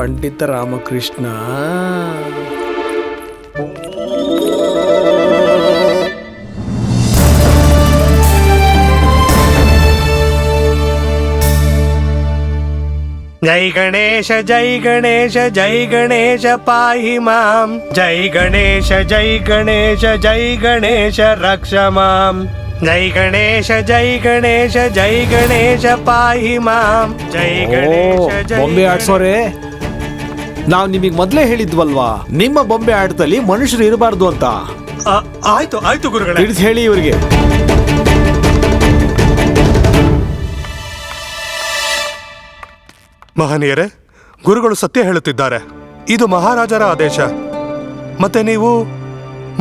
ಪಂಡಿತ ರಾಮಕೃಷ್ಣ. ಜೈ ಗಣೇಶ ಜೈ ಗಣೇಶ ಜೈ ಗಣೇಶ ಪಾಹಿ ಮಾಂ. ಜೈ ಗಣೇಶ ಜೈ ಗಣೇಶ ಜೈ ಗಣೇಶ ರಕ್ಷ ಮಾಂ. ಜೈ ಗಣೇಶ ಜೈ ಗಣೇಶ ಜೈ ಗಣೇಶ ಪಾಹಿ ಮಾಂ. ಜೈ ಗಣೇಶ ಜೈ ಬೊಂಬೆ ಆಡ್ಸೋರೆ. ನಾವ್ ನಿಮಗ್ ಮೊದ್ಲೇ ಹೇಳಿದ್ವಲ್ವಾ? ನಿಮ್ಮ ಬೊಂಬೆ ಆಟದಲ್ಲಿ ಮನುಷ್ಯರು ಇರಬಾರ್ದು ಅಂತ. ಆ- ಆಯ್ತು ಆಯ್ತು ಗುರುಗಳೇ. ತಿಳಿಸಿ ಹೇಳಿ ಇವರಿಗೆ. ಮಹನೀಯರೇ ಗುರುಗಳು ಸತ್ಯ ಹೇಳುತ್ತಿದ್ದಾರೆ. ಇದು ಮಹಾರಾಜರ ಆದೇಶ. ಮತ್ತೆ ನೀವು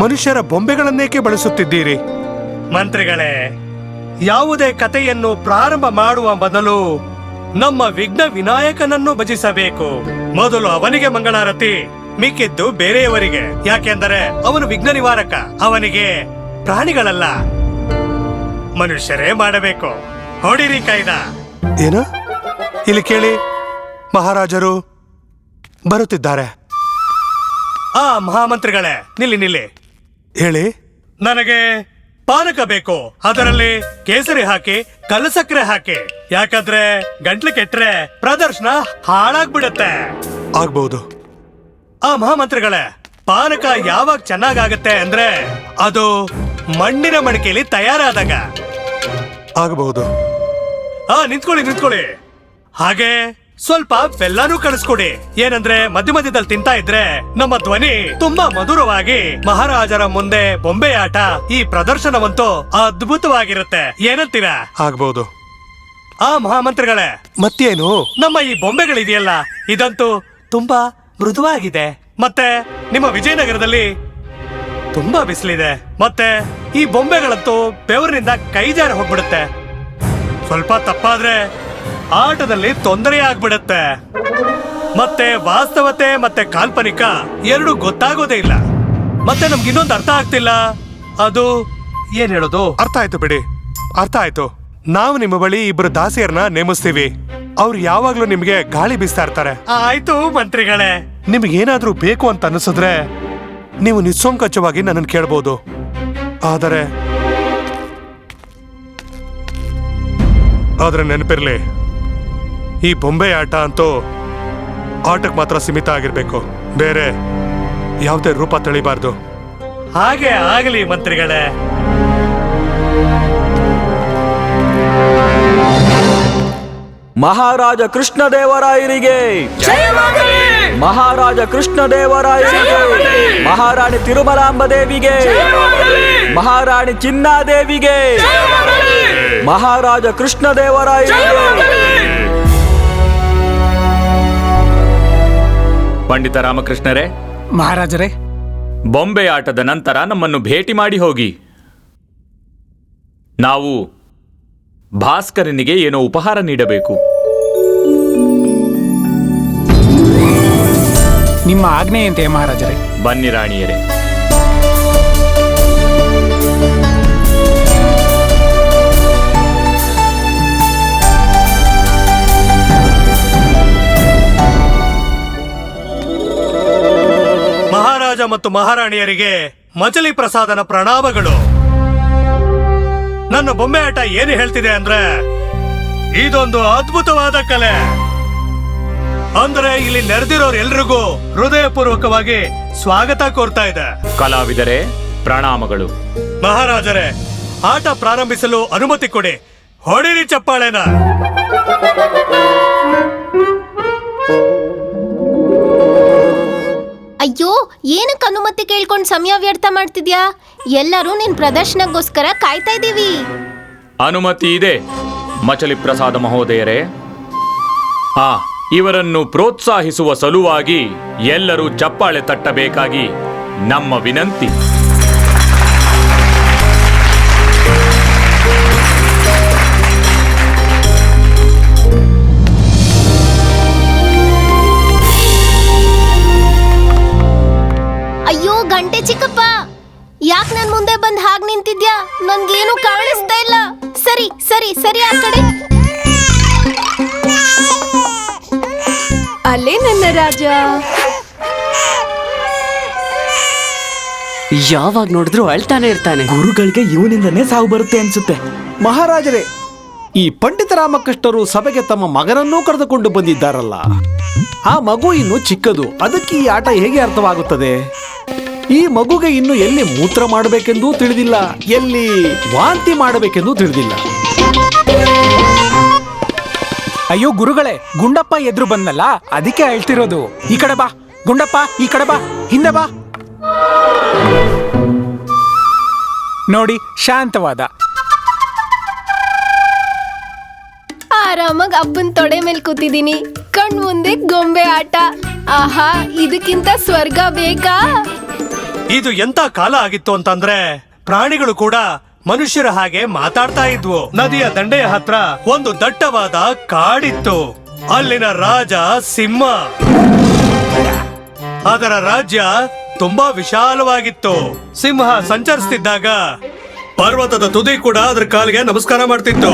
ಮನುಷ್ಯರ ಬೊಂಬೆಗಳನ್ನೇಕೆ ಬಳಸುತ್ತಿದ್ದೀರಿ? ಮಂತ್ರಿಗಳೇ ಯಾವುದೇ ಕಥೆಯನ್ನು ಪ್ರಾರಂಭ ಮಾಡುವ ಮೊದಲು ನಮ್ಮ ವಿಘ್ನ ವಿನಾಯಕನನ್ನು ಭಜಿಸಬೇಕು. ಮೊದಲು ಅವನಿಗೆ ಮಂಗಳಾರತಿ ಮಿಕ್ಕಿದ್ದು ಬೇರೆಯವರಿಗೆ. ಯಾಕೆಂದರೆ ಅವನು ವಿಘ್ನ ನಿವಾರಕ ಅವನಿಗೆ ಪ್ರಾಣಿಗಳಲ್ಲ. ಮನುಷ್ಯರೇ ಮಾಡಬೇಕು. ಹೊಡಿರಿ ಕೈದ ಏನು? ಇಲ್ಲಿ ಕೇಳಿ ಮಹಾರಾಜರು ಬರುತ್ತಿದ್ದಾರೆ. ಆ ಮಹಾಮಂತ್ರಿಗಳೇ ನಿಲ್ಲಿ ನಿಲ್ಲಿ. ಹೇಳಿ. ನನಗೆ ಪಾನಕ ಬೇಕು ಅದರಲ್ಲಿ ಕೇಸರಿ ಹಾಕಿ ಕಲಸಕ್ರೆ ಹಾಕಿ. ಯಾಕಂದ್ರೆ ಗಂಟ್ಲು ಕೆಟ್ರೆ ಪ್ರದರ್ಶನ ಹಾಳಾಗ್ಬಿಡತ್ತೆ. ಆಗ್ಬಹುದು ಆ ಮಹಾಮಂತ್ರಿಗಳೇ ಪಾನಕ ಯಾವಾಗ ಚೆನ್ನಾಗಾಗತ್ತೆ ಅಂದ್ರೆ ಅದು ಮಣ್ಣಿನ ಮಡಿಕೆಯಲ್ಲಿ ತಯಾರಾದಾಗ. ಆಗಬಹುದು ಆ ನಿಂತ್ಕೊಳ್ಳಿ ನಿಂತ್ಕೊಳ್ಳಿ. ಹಾಗೆ ಸ್ವಲ್ಪ ಬೆಲ್ಲನೂ ಕಳಿಸ್ಕೊಡಿ. ಏನಂದ್ರೆ ಮಧ್ಯ ಮಧ್ಯದಲ್ಲಿ ತಿಂತಾ ಇದ್ರೆ ನಮ್ಮ ಧ್ವನಿ ತುಂಬಾ ಮಧುರವಾಗಿ ಮಹಾರಾಜರ ಮುಂದೆ ಬೊಂಬೆ ಆಟ ಈ ಪ್ರದರ್ಶನವಂತೂ ಅದ್ಭುತವಾಗಿರುತ್ತೆ. ಏನಂತೀರಾ? ಆಗ್ಬಹುದು ಆ ಮಹಾಮಂತ್ರಿಗಳೇ ಮತ್ತೇನು? ನಮ್ಮ ಈ ಬೊಂಬೆಗಳಿದೆಯಲ್ಲ ಇದಂತೂ ತುಂಬಾ ಮೃದುವಾಗಿದೆ. ಮತ್ತೆ ನಿಮ್ಮ ವಿಜಯನಗರದಲ್ಲಿ ತುಂಬಾ ಬಿಸಿಲಿದೆ. ಮತ್ತೆ ಈ ಬೊಂಬೆಗಳಂತೂ ಬೆವರಿನಿಂದ ಕೈಜಾರಿ ಹೋಗ್ಬಿಡುತ್ತೆ. ಸ್ವಲ್ಪ ತಪ್ಪಾದ್ರೆ ಆಟದಲ್ಲಿ ತೊಂದರೆ ಆಗ್ಬಿಡತ್ತೆ. ಮತ್ತೆ ವಾಸ್ತವತೆ ಮತ್ತೆ ಕಾಲ್ಪನಿಕ ಎರಡು ಗೊತ್ತಾಗೋದೇ ಇಲ್ಲ. ಮತ್ತೆ ನಮ್ಗೆ ಇನ್ನೊಂದು ಅರ್ಥ ಆಗ್ತಿಲ್ಲ. ಅದು ಏನ್ ಹೇಳೋದು? ಅರ್ಥ ಆಯ್ತು ಬಿಡಿ. ಅರ್ಥ ಆಯ್ತು. ನಾವು ನಿಮ್ಮ ಬಳಿ ಇಬ್ರು ದಾಸಿಯರನ್ನ ನೇಮಿಸ್ತೀವಿ. ಅವ್ರು ಯಾವಾಗ್ಲೂ ನಿಮ್ಗೆ ಗಾಳಿ ಬೀಸ್ತಾ ಇರ್ತಾರೆ. ಆಯ್ತು ಮಂತ್ರಿಗಳೇ. ನಿಮ್ಗೆ ಏನಾದ್ರೂ ಬೇಕು ಅಂತ ಅನಿಸಿದ್ರೆ ನೀವು ನಿಸ್ಸಂಕಚವಾಗಿ ನನ್ನನ್ನು ಕೇಳ್ಬೋದು. ಆದರೆ ಆದ್ರೆ ನೆನಪಿರ್ಲಿ. ಈ ಬೊಂಬೆ ಆಟ ಅಂತೂ ಆಟಕ್ಕೆ ಮಾತ್ರ ಸೀಮಿತ ಆಗಿರ್ಬೇಕು. ಬೇರೆ ಯಾವುದೇ ರೂಪ ತಳಿಬಾರ್ದು. ಹಾಗೆ ಆಗಲಿ ಮಂತ್ರಿಗಳೇ. ಮಹಾರಾಜ ಕೃಷ್ಣದೇವರಾಯರಿಗೆ. ಮಹಾರಾಜ ಕೃಷ್ಣದೇವರಾಯರಿಗೆ. ಮಹಾರಾಣಿ ತಿರುಮಲಾಂಬ ದೇವಿಗೆ ಮಹಾರಾಣಿ ಚಿನ್ನಾದೇವಿಗೆ. ಮಹಾರಾಜ ಕೃಷ್ಣದೇವರಾಯರಿಗೆ. ಪಂಡಿತ ರಾಮಕೃಷ್ಣರೇ ಮಹಾರಾಜರೇ. ಬೊಂಬೆ ಆಟದ ನಂತರ ನಮ್ಮನ್ನು ಭೇಟಿ ಮಾಡಿ ಹೋಗಿ. ನಾವು ಭಾಸ್ಕರನಿಗೆ ಏನೋ ಉಪಹಾರ ನೀಡಬೇಕು. ನಿಮ್ಮ ಆಜ್ಞೆಯಂತೆ ಮಹಾರಾಜರೇ. ಬನ್ನಿ ರಾಣಿಯರೇ. ಮಹಾರಾಜ ಮತ್ತು ಮಹಾರಾಣಿಯರಿಗೆ ಮಜಲಿ ಪ್ರಸಾದನ ಪ್ರಣಾಮಗಳು. ನನ್ನ ಬೊಂಬೆ ಆಟ ಏನು ಹೇಳ್ತಿದೆ ಅಂದ್ರೆ ಇದೊಂದು ಅದ್ಭುತವಾದ ಕಲೆ. ಅಂದ್ರೆ ಇಲ್ಲಿ ನೆರೆದಿರೋರು ಎಲ್ರಿಗೂ ಹೃದಯಪೂರ್ವಕವಾಗಿ ಸ್ವಾಗತ ಕೋರ್ತಾ ಇದೆ. ಕಲಾವಿದರೆ ಪ್ರಣಾಮಗಳು. ಮಹಾರಾಜರೇ ಆಟ ಪ್ರಾರಂಭಿಸಲು ಅನುಮತಿ ಕೊಡಿ. ಹೊಡಿರಿ ಚಪ್ಪಾಳೆನ. ಅಯ್ಯೋ, ಏನಕ್ಕೆ ಅನುಮತಿ ಕೇಳ್ಕೊಂಡು ಸಮಯ ವ್ಯರ್ಥ ಮಾಡ್ತಿದ್ಯಾ? ಎಲ್ಲರೂ ನಿನ್ ಪ್ರದರ್ಶನಕ್ಕೋಸ್ಕರ ಕಾಯ್ತಾ ಇದ್ದೀವಿ. ಅನುಮತಿ ಇದೆ, ಮಚಲಿ ಪ್ರಸಾದ ಮಹೋದಯರೇ. ಆ, ಇವರನ್ನು ಪ್ರೋತ್ಸಾಹಿಸುವ ಸಲುವಾಗಿ ಎಲ್ಲರೂ ಚಪ್ಪಾಳೆ ತಟ್ಟಬೇಕಾಗಿ ನಮ್ಮ ವಿನಂತಿ. ಬಂದ್ ಹಾಗ್ ನಿಂತಿದ್ಯಾ? ನನ್ಗೇನು ಕಾಣಿಸ್ತಾ ಇಲ್ಲ. ಸರಿ ಸರಿ ಸರಿ ಆ ಕಡೆ. ಅಲ್ಲೇ ನನ್ನ ರಾಜ. ಯಾವಾಗ ನೋಡಿದ್ರು ಅಳ್ತಾನೆ ಇರ್ತಾನೆ. ಗುರುಗಳಿಗೆ ಇವನಿಂದನೇ ಸಾವು ಬರುತ್ತೆ ಅನ್ಸುತ್ತೆ. ಮಹಾರಾಜರೇ ಈ ಪಂಡಿತ ರಾಮಕೃಷ್ಣರು ಸಭೆಗೆ ತಮ್ಮ ಮಗನನ್ನೂ ಕರೆದುಕೊಂಡು ಬಂದಿದ್ದಾರಲ್ಲ? ಆ ಮಗು ಇನ್ನು ಚಿಕ್ಕದು. ಅದಕ್ಕೆ ಈ ಆಟ ಹೇಗೆ ಅರ್ಥವಾಗುತ್ತದೆ? ಈ ಮಗುಗೆ ಇನ್ನು ಎಲ್ಲಿ ಮೂತ್ರ ಮಾಡಬೇಕೆಂದೂ ತಿಳಿದಿಲ್ಲ. ಎಲ್ಲಿ ವಾಂತಿ ಮಾಡಬೇಕೆಂದೂ ತಿಳಿದಿಲ್ಲ. ಅಯ್ಯೋ ಗುರುಗಳೇ ಗುಂಡಪ್ಪ ಎದುರು ಬಂದಲ್ಲ ಅದಕ್ಕೆ ಅಳ್ತಿರೋದು. ಈ ಕಡೆ ಬಾ. ಗುಂಡಪ್ಪ ಈ ಕಡೆ ಬಾ. ಹಿಂದೆ ಬಾ. ನೋಡಿ ಶಾಂತವಾದ. ಆರಾಮಾಗಿ ಅಪ್ಪನ್ ತೊಡೆ ಮೇಲೆ ಕೂತಿದ್ದೀನಿ ಕಣ್ ಮುಂದೆ ಗೊಂಬೆ ಆಟ. ಆಹಾ ಇದಕ್ಕಿಂತ ಸ್ವರ್ಗ ಬೇಕಾ? ಇದು ಎಂತ ಕಾಲ ಆಗಿತ್ತು ಅಂತಂದ್ರೆ ಪ್ರಾಣಿಗಳು ಕೂಡ ಮನುಷ್ಯರ ಹಾಗೆ ಮಾತಾಡ್ತಾ ಇದ್ವು. ನದಿಯ ದಂಡೆಯ ಹತ್ರ ಒಂದು ದಟ್ಟವಾದ ಕಾಡಿತ್ತು. ಅಲ್ಲಿನ ರಾಜ ಸಿಂಹ. ಅದರ ರಾಜ್ಯ ತುಂಬಾ ವಿಶಾಲವಾಗಿತ್ತು. ಸಿಂಹ ಸಂಚರಿಸ್ತಿದ್ದಾಗ ಪರ್ವತದ ತುದಿ ಕೂಡ ಅದ್ರ ಕಾಲಿಗೆ ನಮಸ್ಕಾರ ಮಾಡ್ತಿತ್ತು.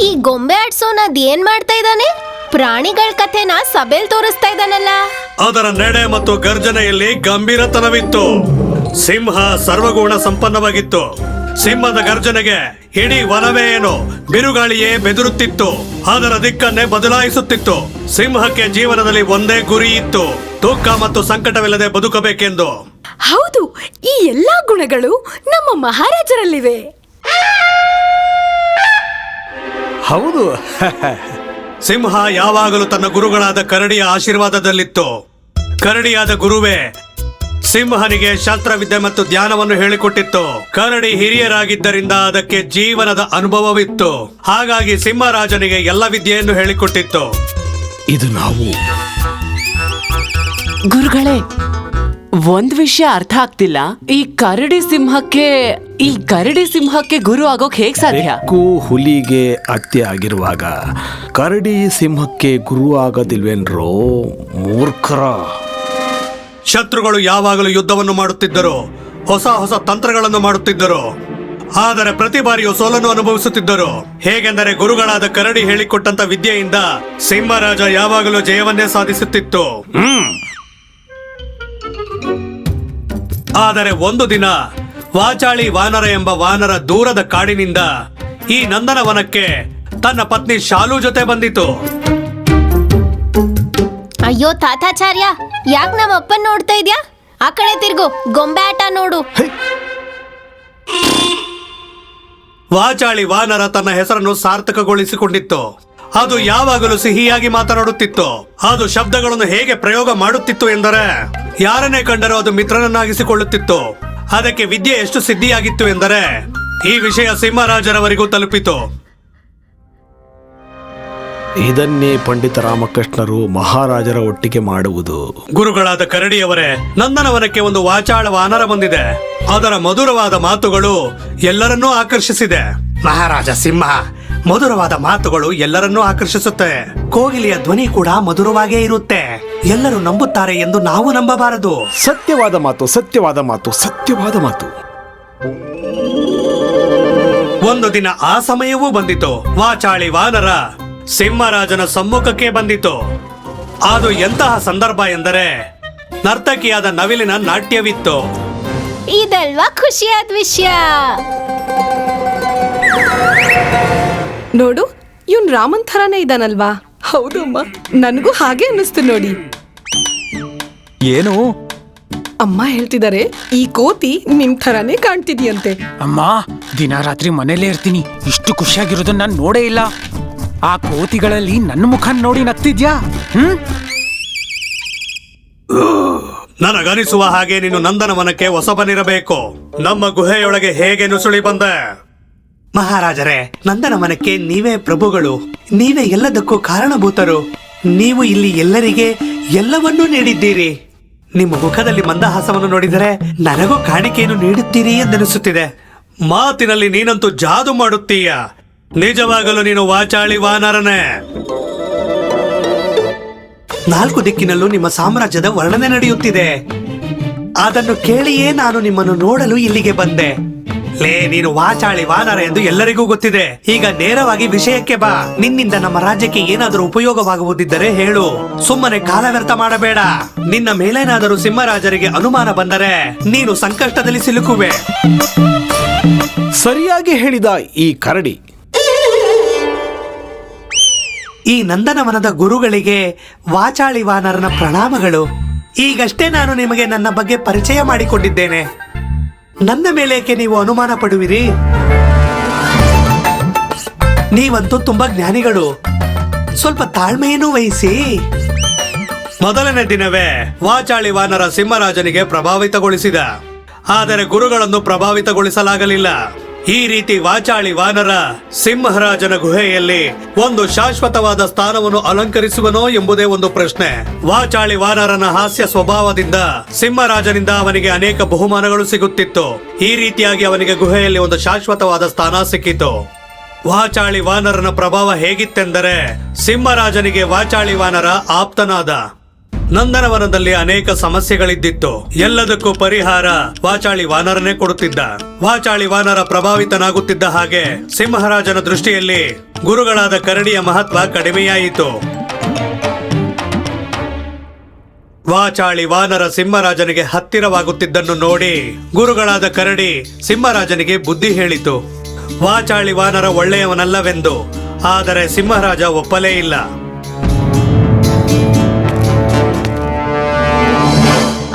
ಈ ಗೊಂಬೆ ನದಿ ಅದೇನ್ ಮಾಡ್ತಾ ಇದ್ದಾನೆ? ಪ್ರಾಣಿಗಳ ಕಥೆನ ಸಭೆಲ್ ತೋರಿಸ್ತಾ ಇದ್ದಾನಲ್ಲ. ಅದರ ನಡೆ ಮತ್ತು ಗರ್ಜನೆಯಲ್ಲಿ ಗಂಭೀರತನವಿತ್ತು. ಸಿಂಹ ಸರ್ವಗುಣ ಸಂಪನ್ನವಾಗಿತ್ತು. ಸಿಂಹದ ಗರ್ಜನೆಗೆ ಇಡೀ ವನವೇ ಏನು? ಬಿರುಗಾಳಿಯೇ ಬೆದರುತ್ತಿತ್ತು. ಅದರ ದಿಕ್ಕನ್ನೇ ಬದಲಾಯಿಸುತ್ತಿತ್ತು. ಸಿಂಹಕ್ಕೆ ಜೀವನದಲ್ಲಿ ಒಂದೇ ಗುರಿ ಇತ್ತು. ದುಃಖ ಮತ್ತು ಸಂಕಟವಿಲ್ಲದೆ ಬದುಕಬೇಕೆಂದು. ಹೌದು ಈ ಎಲ್ಲಾ ಗುಣಗಳು ನಮ್ಮ ಮಹಾರಾಜರಲ್ಲಿವೆ. ಹೌದು. ಸಿಂಹ ಯಾವಾಗಲೂ ತನ್ನ ಗುರುಗಳಾದ ಕರಡಿಯ ಆಶೀರ್ವಾದದಲ್ಲಿತ್ತು. ಕರಡಿಯಾದ ಗುರುವೇ ಸಿಂಹನಿಗೆ ಶಾಸ್ತ್ರವಿದ್ಯೆ ಮತ್ತು ಧ್ಯಾನವನ್ನು ಹೇಳಿಕೊಟ್ಟಿತ್ತು. ಕರಡಿ ಹಿರಿಯರಾಗಿದ್ದರಿಂದ ಅದಕ್ಕೆ ಜೀವನದ ಅನುಭವವಿತ್ತು. ಹಾಗಾಗಿ ಸಿಂಹರಾಜನಿಗೆ ಎಲ್ಲ ವಿದ್ಯೆಯನ್ನು ಹೇಳಿಕೊಟ್ಟಿತ್ತು. ಇದು ನಾವು. ಗುರುಗಳೇ ಒಂದ್ ವಿಷಯ ಅರ್ಥ ಆಗ್ತಿಲ್ಲ. ಈ ಕರಡಿ ಸಿಂಹಕ್ಕೆ ಈ ಕರಡಿ ಸಿಂಹಕ್ಕೆ ಗುರು ಆಗೋಕ್ ಹೇಗ್ ಸಾಧ್ಯ? ಬೆಕ್ಕು ಹುಲಿಗೆ ಅತ್ತೆ ಆಗಿರುವಾಗ ಕರಡಿ ಸಿಂಹಕ್ಕೆ ಗುರು ಆಗೋದಿಲ್ವೇನ್ರೋ ಮೂರ್ಖರ? ಶತ್ರುಗಳು ಯಾವಾಗಲೂ ಯುದ್ಧವನ್ನು ಮಾಡುತ್ತಿದ್ದರು. ಹೊಸ ಹೊಸ ತಂತ್ರಗಳನ್ನು ಮಾಡುತ್ತಿದ್ದರು. ಆದರೆ ಪ್ರತಿ ಬಾರಿಯೂ ಸೋಲನ್ನು ಅನುಭವಿಸುತ್ತಿದ್ದರು. ಹೇಗೆಂದರೆ ಗುರುಗಳಾದ ಕರಡಿ ಹೇಳಿಕೊಟ್ಟಂತ ವಿದ್ಯೆಯಿಂದ ಸಿಂಹರಾಜ ಯಾವಾಗಲೂ ಜಯವನ್ನೇ ಸಾಧಿಸುತ್ತಿತ್ತು. ಆದರೆ ಒಂದು ದಿನ ವಾಚಾಳಿ ವಾನರ ಎಂಬ ವಾನರ ದೂರದ ಕಾಡಿನಿಂದ ಈ ನಂದನವನಕ್ಕೆ ತನ್ನ ಪತ್ನಿ ಶಾಲು ಜೊತೆ ಬಂದಿತು. ಅಯ್ಯೋ, ತಾತಾಚಾರ್ಯ, ಯಾಕ್ ನಮ್ಮ ಅಪ್ಪನ್ ನೋಡ್ತಾ ಇದ್ಯಾ? ಆ ಕಡೆ ತಿರ್ಗು, ಗೊಂಬೆ ನೋಡು. ವಾಚಾಳಿ ವಾನರ ತನ್ನ ಹೆಸರನ್ನು ಸಾರ್ಥಕಗೊಳಿಸಿಕೊಂಡಿತ್ತು. ಅದು ಯಾವಾಗಲೂ ಸಿಹಿಯಾಗಿ ಮಾತನಾಡುತ್ತಿತ್ತು. ಅದು ಶಬ್ದಗಳನ್ನು ಹೇಗೆ ಪ್ರಯೋಗ ಮಾಡುತ್ತಿತ್ತು ಎಂದರೆ, ಯಾರನ್ನೇ ಕಂಡರೂ ಅದು ಮಿತ್ರನನ್ನಾಗಿಸಿಕೊಳ್ಳುತ್ತಿತ್ತು. ಅದಕ್ಕೆ ವಿದ್ಯೆ ಎಷ್ಟು ಸಿದ್ಧಿಯಾಗಿತ್ತು ಎಂದರೆ, ಈ ವಿಷಯ ಸಿಂಹರಾಜರವರಿಗೂ ತಲುಪಿತು. ಇದನ್ನೇ ಪಂಡಿತ ರಾಮಕೃಷ್ಣರು ಮಹಾರಾಜರ ಒಟ್ಟಿಗೆ ಮಾಡುವುದು. ಗುರುಗಳಾದ ಕರಡಿಯವರೇ ನಂದನವನಕ್ಕೆ ಒಂದು ವಾಚಾಳ ವಾನರ ಬಂದಿದೆ. ಅದರ ಮಧುರವಾದ ಮಾತುಗಳು ಎಲ್ಲರನ್ನೂ ಆಕರ್ಷಿಸಿದೆ. ಮಹಾರಾಜ ಸಿಂಹ ಮಧುರವಾದ ಮಾತುಗಳು ಎಲ್ಲರನ್ನೂ ಆಕರ್ಷಿಸುತ್ತೆ. ಕೋಗಿಲೆಯ ಧ್ವನಿ ಕೂಡ ಮಧುರವಾಗೇ ಇರುತ್ತೆ. ಎಲ್ಲರೂ ನಂಬುತ್ತಾರೆ ಎಂದು ನಾವು ನಂಬಬಾರದು. ಸತ್ಯವಾದ ಮಾತು ಸತ್ಯವಾದ ಮಾತು ಸತ್ಯವಾದ ಮಾತು. ಒಂದು ದಿನ ಆ ಸಮಯವೂ ಬಂದಿತು. ವಾಚಾಳಿ ವಾನರ ಸಿಂಹರಾಜನ ಸಮ್ಮುಖಕ್ಕೆ ಬಂದಿತು. ಅದು ಎಂತಹ ಸಂದರ್ಭ ಎಂದರೆ ನರ್ತಕಿಯಾದ ನವಿಲಿನ ನಾಟ್ಯವಿತ್ತು. ಇದಲ್ವಾ ಖುಷಿಯಾದ ವಿಷಯ? ನೋಡು ಇವನ್ ರಾಮನ್ ಥರಾನೇ ಇದ್ದಾನಲ್ವಾ ಹೌದಮ್ಮ ಅಮ್ಮ ನನಗೂ ಹಾಗೆ ಅನ್ನಿಸ್ತು ನೋಡಿ. ಏನು? ಅಮ್ಮ ಹೇಳ್ತಿದ್ದಾರೆ ಈ ಕೋತಿ ನಿಮ್ ಥರಾನೇ ಕಾಣ್ತಿದ್ಯಂತೆ. ಅಮ್ಮ ದಿನ ರಾತ್ರಿ ಮನೇಲೇ ಇರ್ತೀನಿ. ಇಷ್ಟು ಖುಷಿಯಾಗಿರೋದನ್ನ ನಾನು ನೋಡೇ ಇಲ್ಲ. ಆ ಕೋತಿಗಳಲ್ಲಿ ನನ್ನ ಮುಖ ನೋಡಿ ನಗ್ತಿದ್ಯಾ? ಹ್ಮ್? ನನಗನಿಸುವ ಹಾಗೆ ನೀನು ನಂದನವನಕ್ಕೆ ಹೊಸಬನಿರಬೇಕು. ನಮ್ಮ ಗುಹೆಯೊಳಗೆ ಹೇಗೆ ನುಸುಳಿ ಬಂದೆ? ಮಹಾರಾಜರೇ ನಂದನವನಕ್ಕೆ ನೀವೇ ಪ್ರಭುಗಳು. ನೀವೇ ಎಲ್ಲದಕ್ಕೂ ಕಾರಣಭೂತರು. ನೀವು ಇಲ್ಲಿ ಎಲ್ಲರಿಗೆ ಎಲ್ಲವನ್ನೂ ನೀಡಿದ್ದೀರಿ. ನಿಮ್ಮ ಮುಖದಲ್ಲಿ ಮಂದಹಾಸವನ್ನು ನೋಡಿದರೆ ನನಗೂ ಕಾಣಿಕೆಯನ್ನು ನೀಡುತ್ತೀರಿ ಎಂದನಿಸುತ್ತಿದೆ. ಮಾತಿನಲ್ಲಿ ನೀನಂತೂ ಜಾದು ಮಾಡುತ್ತೀಯ? ನಿಜವಾಗಲೂ ನೀನು ವಾಚಾಳಿ ವಾನರನೇ. ನಾಲ್ಕು ದಿಕ್ಕಿನಲ್ಲೂ ನಿಮ್ಮ ಸಾಮ್ರಾಜ್ಯದ ವರ್ಣನೆ ನಡೆಯುತ್ತಿದೆ. ಅದನ್ನು ಕೇಳಿಯೇ ನಾನು ನಿಮ್ಮನ್ನು ನೋಡಲು ಇಲ್ಲಿಗೆ ಬಂದೆ. ಲೇ, ನೀನು ವಾಚಾಳಿ ವಾನರ ಎಂದು ಎಲ್ಲರಿಗೂ ಗೊತ್ತಿದೆ. ಈಗ ನೇರವಾಗಿ ವಿಷಯಕ್ಕೆ ಬಾ. ನಿನ್ನಿಂದ ನಮ್ಮ ರಾಜ್ಯಕ್ಕೆ ಏನಾದರೂ ಉಪಯೋಗವಾಗುವುದಿದ್ದರೆ ಹೇಳು. ಸುಮ್ಮನೆ ಕಾಲ ವ್ಯರ್ಥ ಮಾಡಬೇಡ. ನಿನ್ನ ಮೇಲೇನಾದರೂ ಸಿಂಹರಾಜರಿಗೆ ಅನುಮಾನ ಬಂದರೆ ನೀನು ಸಂಕಷ್ಟದಲ್ಲಿ ಸಿಲುಕುವೆ. ಸರಿಯಾಗಿ ಹೇಳಿದ ಈ ಕರಡಿ. ಈ ನಂದನವನದ ಗುರುಗಳಿಗೆ ವಾಚಾಳಿ ವಾನರನ ಪ್ರಣಾಮಗಳು. ಈಗಷ್ಟೇ ನಾನು ನಿಮಗೆ ನನ್ನ ಬಗ್ಗೆ ಪರಿಚಯ ಮಾಡಿಕೊಂಡಿದ್ದೇನೆ. ನನ್ನ ಮೇಲೇಕೆ ನೀವು ಅನುಮಾನ ಪಡುವಿರಿ? ನೀವಂತೂ ತುಂಬಾ ಜ್ಞಾನಿಗಳು. ಸ್ವಲ್ಪ ತಾಳ್ಮೆಯನ್ನು ವಹಿಸಿ. ಮೊದಲನೇ ದಿನವೇ ವಾಚಾಳಿ ವಾನರ ಸಿಂಹರಾಜನಿಗೆ ಪ್ರಭಾವಿತಗೊಳಿಸಿದ. ಆದರೆ ಗುರುಗಳನ್ನು ಪ್ರಭಾವಿತಗೊಳಿಸಲಾಗಲಿಲ್ಲ. ಈ ರೀತಿ ವಾಚಾಳಿ ವಾನರ ಸಿಂಹರಾಜನ ಗುಹೆಯಲ್ಲಿ ಒಂದು ಶಾಶ್ವತವಾದ ಸ್ಥಾನವನ್ನು ಅಲಂಕರಿಸುವನೋ ಎಂಬುದೇ ಒಂದು ಪ್ರಶ್ನೆ. ವಾಚಾಳಿ ವಾನರನ ಹಾಸ್ಯ ಸ್ವಭಾವದಿಂದ ಸಿಂಹರಾಜನಿಂದ ಅವನಿಗೆ ಅನೇಕ ಬಹುಮಾನಗಳು ಸಿಗುತ್ತಿತ್ತು. ಈ ರೀತಿಯಾಗಿ ಅವನಿಗೆ ಗುಹೆಯಲ್ಲಿ ಒಂದು ಶಾಶ್ವತವಾದ ಸ್ಥಾನ ಸಿಕ್ಕಿತು. ವಾಚಾಳಿ ವಾನರನ ಪ್ರಭಾವ ಹೇಗಿತ್ತೆಂದರೆ ಸಿಂಹರಾಜನಿಗೆ ವಾಚಾಳಿ ವಾನರ ಆಪ್ತನಾದ. ನಂದನವನದಲ್ಲಿ ಅನೇಕ ಸಮಸ್ಯೆಗಳಿದ್ದಿತ್ತು. ಎಲ್ಲದಕ್ಕೂ ಪರಿಹಾರ ವಾಚಾಳಿ ವಾನರನೇ ಕೊಡುತ್ತಿದ್ದ. ವಾಚಾಳಿ ವಾನರ ಪ್ರಭಾವಿತನಾಗುತ್ತಿದ್ದ ಹಾಗೆ ಸಿಂಹರಾಜನ ದೃಷ್ಟಿಯಲ್ಲಿ ಗುರುಗಳಾದ ಕರಡಿಯ ಮಹತ್ವ ಕಡಿಮೆಯಾಯಿತು. ವಾಚಾಳಿ ವಾನರ ಸಿಂಹರಾಜನಿಗೆ ಹತ್ತಿರವಾಗುತ್ತಿದ್ದನ್ನು ನೋಡಿ ಗುರುಗಳಾದ ಕರಡಿ ಸಿಂಹರಾಜನಿಗೆ ಬುದ್ಧಿ ಹೇಳಿತು. ವಾಚಾಳಿ ವಾನರ ಒಳ್ಳೆಯವನಲ್ಲವೆಂದು, ಆದರೆ ಸಿಂಹರಾಜ ಒಪ್ಪಲೇ ಇಲ್ಲ.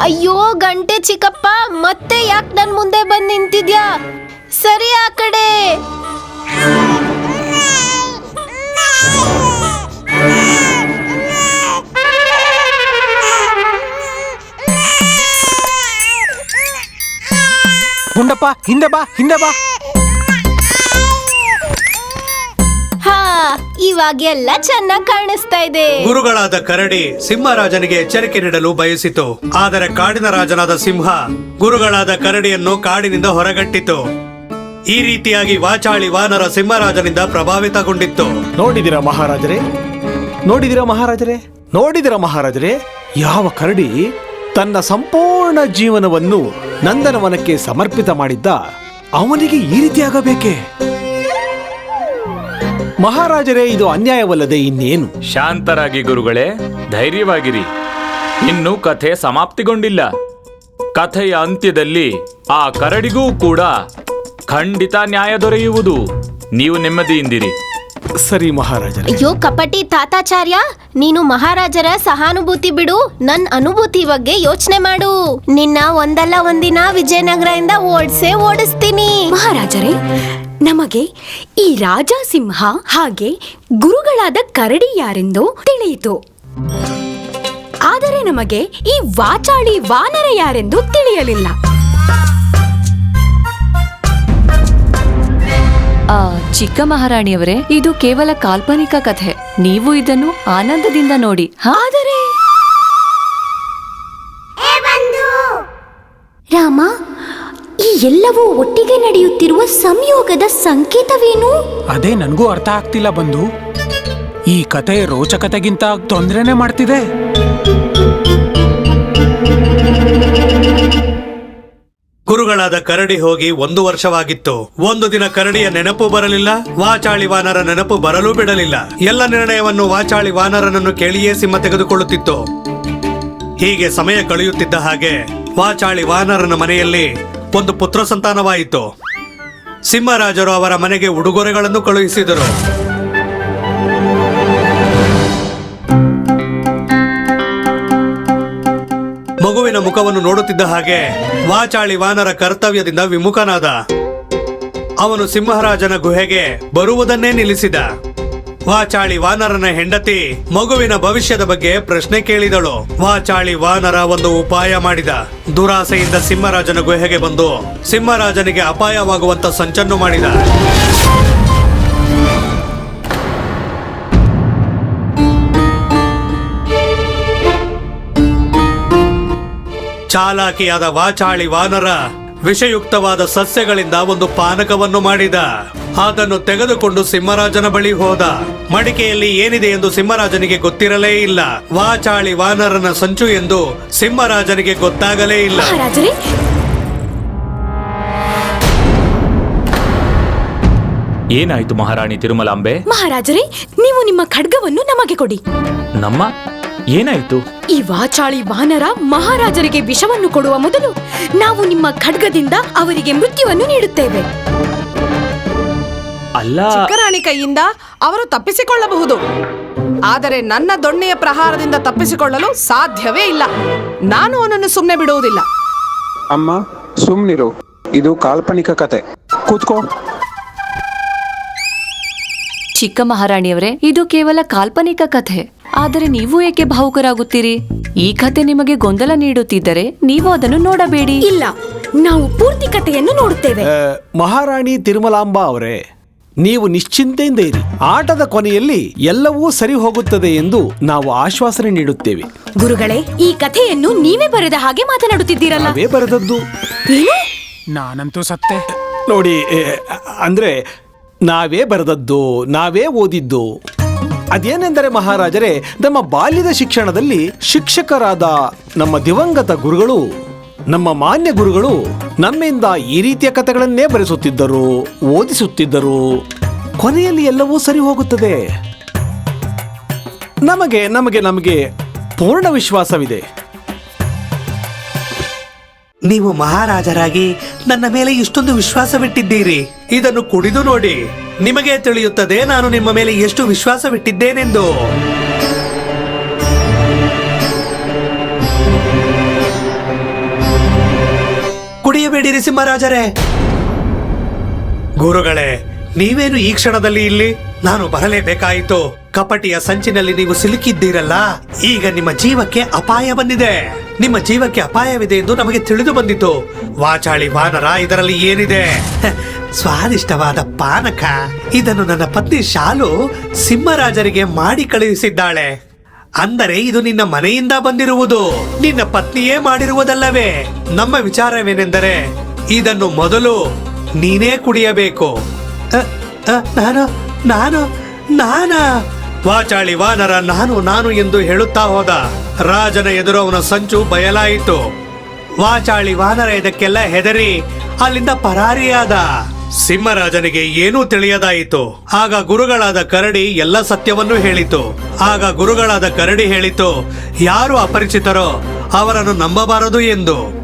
ಅಯ್ಯೋ ಗಂಟೆ ಚಿಕ್ಕಪ್ಪ, ಮತ್ತೆ ಯಾಕೆ ನನ್ ಮುಂದೆ ಬಂದು ನಿಂತಿದ್ಯಾ? ಸರಿ ಆ ಕಡೆ. ಗುಂಡಪ್ಪ, ಹಿಂದೆ ಬಾ ಹಿಂದೆ ಬಾ. ಹಾ ಇವಾಗ ಎಲ್ಲ ಚೆನ್ನಾಗಿ ಕಾಣಿಸ್ತಾ ಇದೆ. ಗುರುಗಳಾದ ಕರಡಿ ಸಿಂಹರಾಜನಿಗೆ ಎಚ್ಚರಿಕೆ ನೀಡಲು ಬಯಸಿತು. ಆದರೆ ಕಾಡಿನ ರಾಜನಾದ ಸಿಂಹ ಗುರುಗಳಾದ ಕರಡಿಯನ್ನು ಕಾಡಿನಿಂದ ಹೊರಗಟ್ಟಿತು. ಈ ರೀತಿಯಾಗಿ ವಾಚಾಳಿ ವಾನರ ಸಿಂಹರಾಜನಿಂದ ಪ್ರಭಾವಿತಗೊಂಡಿತ್ತು. ನೋಡಿದಿರ ಮಹಾರಾಜರೇ? ನೋಡಿದಿರ ಮಹಾರಾಜರೇ? ನೋಡಿದಿರ ಮಹಾರಾಜರೇ? ಯಾವ ಕರಡಿ ತನ್ನ ಸಂಪೂರ್ಣ ಜೀವನವನ್ನು ನಂದನವನಕ್ಕೆ ಸಮರ್ಪಿತ ಮಾಡಿದ್ದ ಅವನಿಗೆ ಈ ರೀತಿಯಾಗಬೇಕೆ? ಮಹಾರಾಜರೇ ಇದು ಅನ್ಯಾಯವಲ್ಲದೆ ಇನ್ನೇನು? ಶಾಂತರಾಗಿ ಗುರುಗಳೇ ಧೈರ್ಯವಾಗಿರಿ. ಇನ್ನು ಕಥೆ ಸಮಾಪ್ತಿಗೊಂಡಿಲ್ಲ. ಕಥೆಯ ಅಂತ್ಯದಲ್ಲಿ ಆ ಕರಡಿಗೂ ಕೂಡ ಖಂಡಿತ ನ್ಯಾಯ ದೊರೆಯುವುದು. ನೀವು ನೆಮ್ಮದಿಯಿಂದಿರಿ. ಸರಿ ಮಹಾರಾಜರೇ. ಅಯ್ಯೋ ಕಪಟಿ ತಾತಾಚಾರ್ಯ ನೀನು ಮಹಾರಾಜರ ಸಹಾನುಭೂತಿ ಬಿಡು ನನ್ ಅನುಭೂತಿ ಬಗ್ಗೆ ಯೋಚನೆ ಮಾಡು. ನಿನ್ನ ಒಂದಲ್ಲ ಒಂದಿನ ವಿಜಯನಗರದಿಂದ ಓಡ್ಸೇ ಓಡಿಸ್ತೀನಿ. ಮಹಾರಾಜರೇ ನಮಗೆ ಈ ರಾಜ ಸಿಂಹ ಹಾಗೆ ಗುರುಗಳಾದ ಕರಡಿ ಯಾರೆಂದು ತಿಳಿಯಿತು. ಆದರೆ ನಮಗೆ ಈ ವಾಚಾಳಿ ವಾನರ ಯಾರೆಂದು ತಿಳಿಯಲಿಲ್ಲ. ಆ ಚಿಕ್ಕ ಮಹಾರಾಣಿಯವರೇ ಇದು ಕೇವಲ ಕಾಲ್ಪನಿಕ ಕಥೆ. ನೀವು ಇದನ್ನು ಆನಂದದಿಂದ ನೋಡಿ ಹಾ? ಆದರೆ ರಾಮ ಎಲ್ಲವೂ ಒಟ್ಟಿಗೆ ನಡೆಯುತ್ತಿರುವ ಸಂಯೋಗದ ಸಂಕೇತವೇನು? ಅದೇ ನನಗೂ ಅರ್ಥ ಆಗ್ತಿಲ್ಲ ಬಂಧು. ಈ ಕತೆ ರೋಚಕತೆಗಿಂತ ತೊಂದರೆನೇ ಮಾಡ್ತಿದೆ. ಗುರುಗಳಾದ ಕರಡಿ ಹೋಗಿ ಒಂದು ವರ್ಷವಾಗಿತ್ತು. ಒಂದು ದಿನ ಕರಡಿಯ ನೆನಪು ಬರಲಿಲ್ಲ ವಾಚಾಳಿ ವಾನರ ನೆನಪು ಬರಲೂ ಬಿಡಲಿಲ್ಲ. ಎಲ್ಲ ನಿರ್ಣಯವನ್ನು ವಾಚಾಳಿ ವಾನರನನ್ನು ಕೇಳಿಯೇ ಸಿಂಹ ತೆಗೆದುಕೊಳ್ಳುತ್ತಿತ್ತು. ಹೀಗೆ ಸಮಯ ಕಳೆಯುತ್ತಿದ್ದ ಹಾಗೆ ವಾಚಾಳಿ ವಾನರನ ಮನೆಯಲ್ಲಿ ಒಂದು ಪುತ್ರ ಸಂತಾನವಾಯಿತು. ಸಿಂಹರಾಜರು ಅವರ ಮನೆಗೆ ಉಡುಗೊರೆಗಳನ್ನು ಕಳುಹಿಸಿದರು. ಮಗುವಿನ ಮುಖವನ್ನು ನೋಡುತ್ತಿದ್ದ ಹಾಗೆ ವಾಚಾಳಿ ವಾನರ ಕರ್ತವ್ಯದಿಂದ ವಿಮುಖನಾದ. ಅವನು ಸಿಂಹರಾಜನ ಗುಹೆಗೆ ಬರುವುದನ್ನೇ ನಿಲ್ಲಿಸಿದ. ವಾಚಾಳಿ ವಾನರನ ಹೆಂಡತಿ ಮಗುವಿನ ಭವಿಷ್ಯದ ಬಗ್ಗೆ ಪ್ರಶ್ನೆ ಕೇಳಿದಳು. ವಾಚಾಳಿ ವಾನರ ಒಂದು ಉಪಾಯ ಮಾಡಿದ. ದುರಾಸೆಯಿಂದ ಸಿಂಹರಾಜನ ಗುಹೆಗೆ ಬಂದು ಸಿಂಹರಾಜನಿಗೆ ಅಪಾಯವಾಗುವಂತ ಸಂಚನ್ನು ಮಾಡಿದ. ಚಾಲಾಕಿಯಾದ ವಾಚಾಳಿ ವಾನರ ವಿಷಯುಕ್ತವಾದ ಸಸ್ಯಗಳಿಂದ ಒಂದು ಪಾನಕವನ್ನು ಮಾಡಿದ. ಅದನ್ನು ತೆಗೆದುಕೊಂಡು ಸಿಂಹರಾಜನ ಬಳಿ ಹೋದ. ಮಡಿಕೆಯಲ್ಲಿ ಏನಿದೆ ಎಂದು ಸಿಂಹರಾಜನಿಗೆ ಗೊತ್ತಿರಲೇ ಇಲ್ಲ. ವಾಚಾಳಿ ವಾನರನ ಸಂಚು ಎಂದು ಸಿಂಹರಾಜನಿಗೆ ಗೊತ್ತಾಗಲೇ ಇಲ್ಲ. ಮಹಾರಾಜರೇ! ಏನಾಯ್ತು ಮಹಾರಾಣಿ ತಿರುಮಲಾಂಬೆ? ಮಹಾರಾಜರೇ ನೀವು ನಿಮ್ಮ ಖಡ್ಗವನ್ನು ನಮಗೆ ಕೊಡಿ. ನಮ್ಮ? ಏನಾಯ್ತು? ಈ ವಾಚಾಳಿ ವಾನರ ಮಹಾರಾಜರಿಗೆ ವಿಷವನ್ನು ಕೊಡುವ ಮೊದಲು ನಾವು ನಿಮ್ಮ ಖಡ್ಗದಿಂದ ಅವರಿಗೆ ಮೃತ್ಯುವನ್ನು ನೀಡುತ್ತೇವೆ. ಅಲ್ಲ. ಚಿಕ್ಕರಾಣಿ ಕೈಯಿಂದ ಅವರು ತಪ್ಪಿಸಿಕೊಳ್ಳಬಹುದು. ಆದರೆ ನನ್ನ ದೊಣ್ಣೆಯ ಪ್ರಹಾರದಿಂದ ತಪ್ಪಿಸಿಕೊಳ್ಳಲು ಸಾಧ್ಯವೇ ಇಲ್ಲ. ನಾನು ಅವನನ್ನು ಸುಮ್ಮನೆ ಬಿಡುವುದಿಲ್ಲ. ಅಮ್ಮ ಸುಮ್ನಿರು. ಇದು ಕಾಲ್ಪನಿಕ ಕತೆ. ಕೂತ್ಕೋ. ಚಿಕ್ಕ ಮಹಾರಾಣಿಯವರೇ ಇದು ಕೇವಲ ಕಾಲ್ಪನಿಕ ಕಥೆ. ಆದರೆ ನೀವು ಏಕೆ ಭಾವುಕರಾಗುತ್ತೀರಿ? ಈ ಕಥೆ ನಿಮಗೆ ಗೊಂದಲ ನೀಡುತ್ತಿದ್ದರೆ ನೀವು ಅದನ್ನು ನೋಡಬೇಡಿ. ಇಲ್ಲ ನಾವು ಪೂರ್ತಿ ಕಥೆಯನ್ನು ನೋಡುತ್ತೇವೆ. ಮಹಾರಾಣಿ ತಿರುಮಲಾಂಬಾ ಅವರೇ ನೀವು ನಿಶ್ಚಿಂತೆಯಿಂದ ಇರಿ. ಆಟದ ಕೊನೆಯಲ್ಲಿ ಎಲ್ಲವೂ ಸರಿ ಹೋಗುತ್ತದೆ ಎಂದು ನಾವು ಆಶ್ವಾಸನೆ ನೀಡುತ್ತೇವೆ. ಗುರುಗಳೇ ಈ ಕಥೆಯನ್ನು ನೀವೇ ಬರೆದ ಹಾಗೆ ಮಾತನಾಡುತ್ತಿದ್ದೀರಲ್ಲ? ನಾವೇ ಬರೆದದ್ದು. ಏನು? ನಾನಂತೂ ಸತ್ತೆ. ನೋಡಿ ಏ, ಅಂದ್ರೆ ನಾವೇ ಬರೆದದ್ದು ನಾವೇ ಓದಿದ್ದು. ಅದೇನೆಂದರೆ ಮಹಾರಾಜರೇ ನಮ್ಮ ಬಾಲ್ಯದ ಶಿಕ್ಷಣದಲ್ಲಿ ಶಿಕ್ಷಕರಾದ ನಮ್ಮ ದಿವಂಗತ ಗುರುಗಳು ನಮ್ಮ ಮಾನ್ಯ ಗುರುಗಳು ನಮ್ಮಿಂದ ಈ ರೀತಿಯ ಕಥೆಗಳನ್ನೇ ಬರೆಸುತ್ತಿದ್ದರು, ಓದಿಸುತ್ತಿದ್ದರು. ಕೊನೆಯಲ್ಲಿ ಎಲ್ಲವೂ ಸರಿ ಹೋಗುತ್ತದೆ. ನಮಗೆ ನಮಗೆ ನಮಗೆ ಪೂರ್ಣ ವಿಶ್ವಾಸವಿದೆ. ನೀವು ಮಹಾರಾಜರಾಗಿ ನನ್ನ ಮೇಲೆ ಇಷ್ಟೊಂದು ವಿಶ್ವಾಸವಿಟ್ಟಿದ್ದೀರಿ. ಇದನ್ನು ಕುಡಿದು ನೋಡಿ. ನಿಮಗೆ ತಿಳಿಯುತ್ತದೆ, ನಾನು ನಿಮ್ಮ ಮೇಲೆ ಎಷ್ಟು ವಿಶ್ವಾಸವಿಟ್ಟಿದ್ದೇನೆಂದು. ಕುಡಿಯಬೇಡಿರಿ ಸಿಂಹರಾಜರೇ ಗುರುಗಳೇ, ನೀವೇನು ಈ ಕ್ಷಣದಲ್ಲಿ ಇಲ್ಲಿ? ನಾನು ಬರಲೇಬೇಕಾಯಿತು. ಕಪಟಿಯ ಸಂಚಿನಲ್ಲಿ ನೀವು ಸಿಲುಕಿದ್ದೀರಲ್ಲ? ಈಗ ನಿಮ್ಮ ಜೀವಕ್ಕೆ ಅಪಾಯ ಬಂದಿದೆ. ನಿಮ್ಮ ಜೀವಕ್ಕೆ ಅಪಾಯವಿದೆ ಎಂದು ನಮಗೆ ತಿಳಿದು ಬಂದಿತು. ವಾಚಾಳಿ ವಾನರ, ಇದರಲ್ಲಿ ಏನಿದೆ? ಸ್ವಾದಿಷ್ಟವಾದ ಪಾನಕ. ಇದನ್ನು ನನ್ನ ಪತ್ನಿ ಶಾಲು ಸಿಂಹರಾಜರಿಗೆ ಮಾಡಿ ಕಳುಹಿಸಿದ್ದಾಳೆ ಅಂದರೆ ಇದು ನಿನ್ನ ಮನೆಯಿಂದ ಬಂದಿರುವುದು. ನಿನ್ನ ಪತ್ನಿಯೇ ಮಾಡಿರುವುದಲ್ಲವೇ? ನಮ್ಮ ವಿಚಾರವೇನೆಂದರೆ, ಇದನ್ನು ಮೊದಲು ನೀನೇ ಕುಡಿಯಬೇಕು. ನಾನು, ನಾನ ವಾಚಾಳಿ ವಾನರ, ನಾನು ನಾನು ಎಂದು ಹೇಳುತ್ತಾ ಹೋದ. ರಾಜನ ಎದುರು ಅವನ ಸಂಚು ಬಯಲಾಯಿತು. ವಾಚಾಳಿ ವಾನರ, ಇದಕ್ಕೆಲ್ಲ ಹೆದರಿ, ಅಲ್ಲಿಂದ ಪರಾರಿಯಾದ. ಸಿಂಹರಾಜನಿಗೆ ಏನೂ ತಿಳಿಯದಾಯಿತು. ಆಗ ಗುರುಗಳಾದ ಕರಡಿ ಎಲ್ಲ ಸತ್ಯವನ್ನು ಹೇಳಿತು. ಆಗ ಗುರುಗಳಾದ ಕರಡಿ ಹೇಳಿತು, ಯಾರು ಅಪರಿಚಿತರೋ ಅವರನ್ನು ನಂಬಬಾರದು ಎಂದು.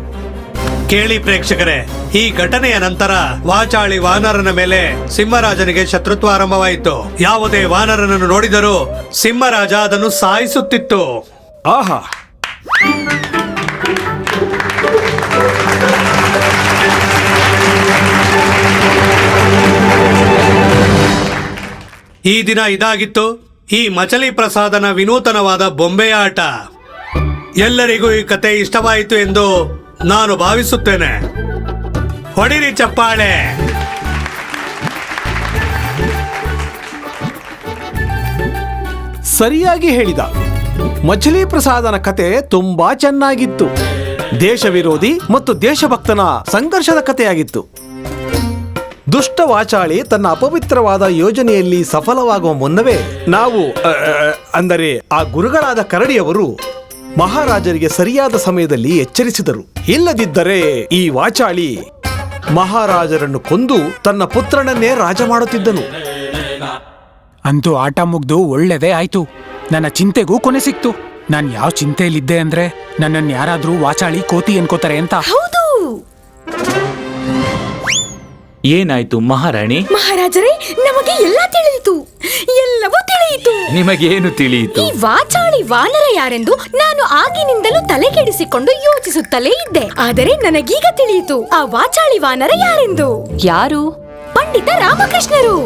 ಕೇಳಿ ಪ್ರೇಕ್ಷಕರೇ, ಈ ಘಟನೆಯ ನಂತರ ವಾಚಾಳಿ ವಾನರನ ಮೇಲೆ ಸಿಂಹರಾಜನಿಗೆ ಶತ್ರುತ್ವ ಆರಂಭವಾಯಿತು. ಯಾವುದೇ ವಾನರನನ್ನು ನೋಡಿದರೂ ಸಿಂಹರಾಜ ಅದನ್ನು ಸಾಯಿಸುತ್ತಿತ್ತು. ಆಹಾ! ಈ ದಿನ ಇದಾಗಿತ್ತು ಈ ಮಚಲಿ ಪ್ರಸಾದನ ವಿನೂತನವಾದ ಬೊಂಬೆಯ ಆಟ. ಎಲ್ಲರಿಗೂ ಈ ಕತೆ ಇಷ್ಟವಾಯಿತು ಎಂದು ನಾನು ಭಾವಿಸುತ್ತೇನೆ. ಹೊಡಿರಿ ಚಪ್ಪಾಳೆ. ಸರಿಯಾಗಿ ಹೇಳಿದ. ಮಚಲಿ ಪ್ರಸಾದನ ಕತೆ ತುಂಬಾ ಚೆನ್ನಾಗಿತ್ತು. ದೇಶ ವಿರೋಧಿ ಮತ್ತು ದೇಶಭಕ್ತನ ಸಂಘರ್ಷದ ಕಥೆಯಾಗಿತ್ತು ದುಷ್ಟ ವಾಚಾಳಿ ತನ್ನ ಅಪವಿತ್ರವಾದ ಯೋಜನೆಯಲ್ಲಿ ಸಫಲವಾಗುವ ಮುನ್ನವೇ ನಾವು ಅಂದರೆ ಆ ಗುರುಗಳಾದ ಕರಡಿಯವರು ಮಹಾರಾಜರಿಗೆ ಸರಿಯಾದ ಸಮಯದಲ್ಲಿ ಎಚ್ಚರಿಸಿದರು. ಇಲ್ಲದಿದ್ದರೆ ಈ ವಾಚಾಳಿ ಮಹಾರಾಜರನ್ನು ಕೊಂದು ತನ್ನ ಪುತ್ರನನ್ನೇ ರಾಜ ಮಾಡುತ್ತಿದ್ದನು. ಅಂತೂ ಆಟ ಮುಗ್ದು ಒಳ್ಳೆದೇ ಆಯ್ತು. ನನ್ನ ಚಿಂತೆಗೂ ಕೊನೆ ಸಿಕ್ತು. ನಾನು ಯಾವ ಚಿಂತೆಯಲ್ಲಿದ್ದೆ ಅಂದ್ರೆ ನನ್ನನ್ನು ಯಾರಾದ್ರೂ ವಾಚಾಳಿ ಕೋತಿ ಅನ್ಕೋತಾರೆ ಅಂತ. ಏನಾಯ್ತು ಮಹಾರಾಣಿ? ಮಹಾರಾಜರೇ ನಮಗೆ ಎಲ್ಲ ತಿಳಿಯಿತು. ಎಲ್ಲವೂ ತಿಳಿಯಿತು. ನಿಮಗೇನು ತಿಳಿಯಿತು? ಈ ವಾಚಾಳಿ ವಾನರ ಯಾರೆಂದು ನಾನು ಆಗಿನಿಂದಲೂ ತಲೆ ಕೆಡಿಸಿಕೊಂಡು ಯೋಚಿಸುತ್ತಲೇ ಇದ್ದೆ. ಆದರೆ ನನಗೀಗ ತಿಳಿಯಿತು ಆ ವಾಚಾಳಿ ವಾನರ ಯಾರೆಂದು? ಯಾರು? ಪಂಡಿತ ರಾಮಕೃಷ್ಣರು.